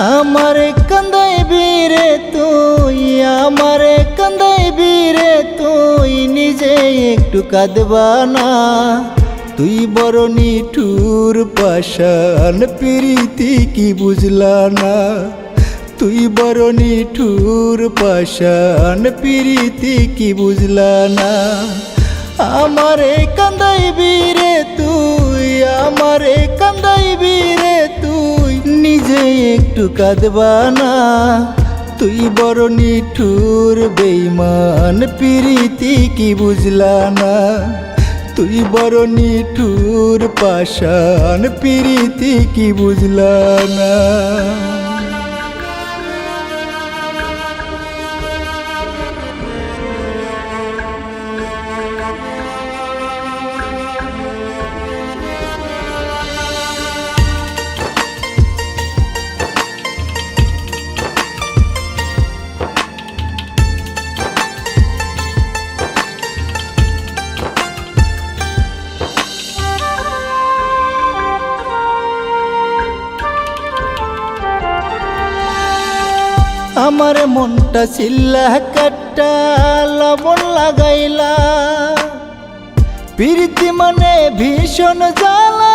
আমার কান্দাই বীরে তুই, আমার কান্দাই বীরে তুই, নিজে একটু কাঁদবা না। তুই বড় নিঠুর পাশান প্রীতি কি বুঝলা না। তুই বড় নিঠুর পাশান প্রীতি কি বুঝলা না। আমার কন্দাই বীরে তুই, আমার কন্দাই বীরে নিজে একটু কাঁদবা না, তুই বড় নিঠুর বেইমান প্রীতি কি বুঝলা না? তুই বড় নিঠুর পাশান প্রীতি কি বুঝলা না? আমার মনটা চিল্লা কাট্টা লবণ লাগাইলা। প্রীতি মানে ভীষণ জ্বালা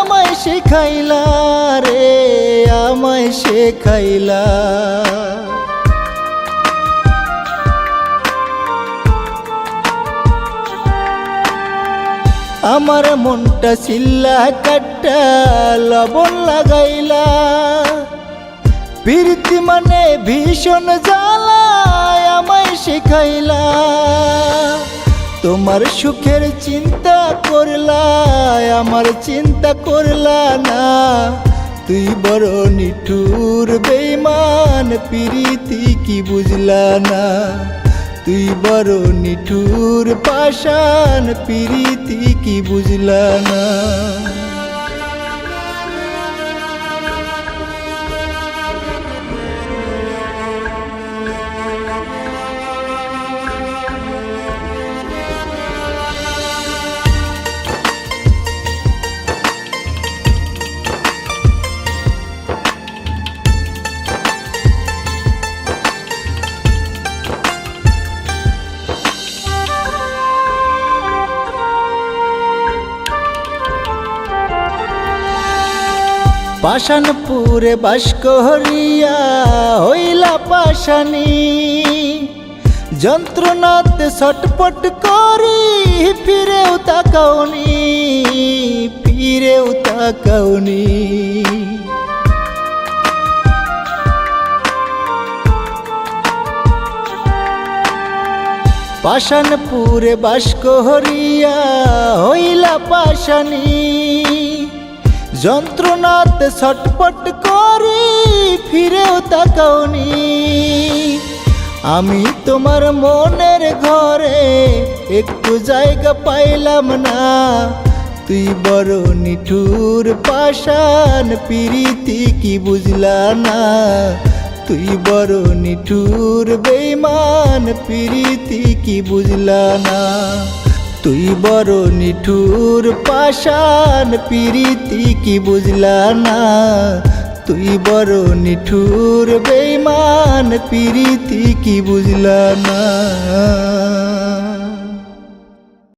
আমায় শেখাইলা রে, আমায় শেখাইলা। আমার মনটা চিল্লা কাট্টা লবণ লাগাইলা। প্রীতি মানে ভীষণ জ্বালায় আমায় শেখাইলা। তোমার সুখের চিন্তা করলা, আমার চিন্তা করলা না। তুই বড় নিঠুর বেইমান প্রীতি কি বুঝলা না। তুই বড় নিঠুর পাশান প্রীতি কি বুঝলা না। পাষাণপুরে বাস করিয়া হইলা পাশানি যন্ত্রণাতে ছটপট করি, ফিরেও তাকাওনি ফিরেও তাকাওনি। পাষাণপুরে বাস করিয়া হইলা পাশানি যন্ত্রণাতে ছটপট করি, ফিরেও তাকাওনি। আমি তোমার মনের ঘরে একটু জায়গা পাইলাম না। তুই বড় নিঠুর পাশান প্রীতি কি বুঝলা না। তুই বড় নিঠুর বেইমান, প্রীতি কি বুঝলা না। তুই বড় নিঠুর পাশান প্রীতি কি বুঝলা না? তুই বড় নিঠুর বেইমান প্রীতি কি বুঝলা না?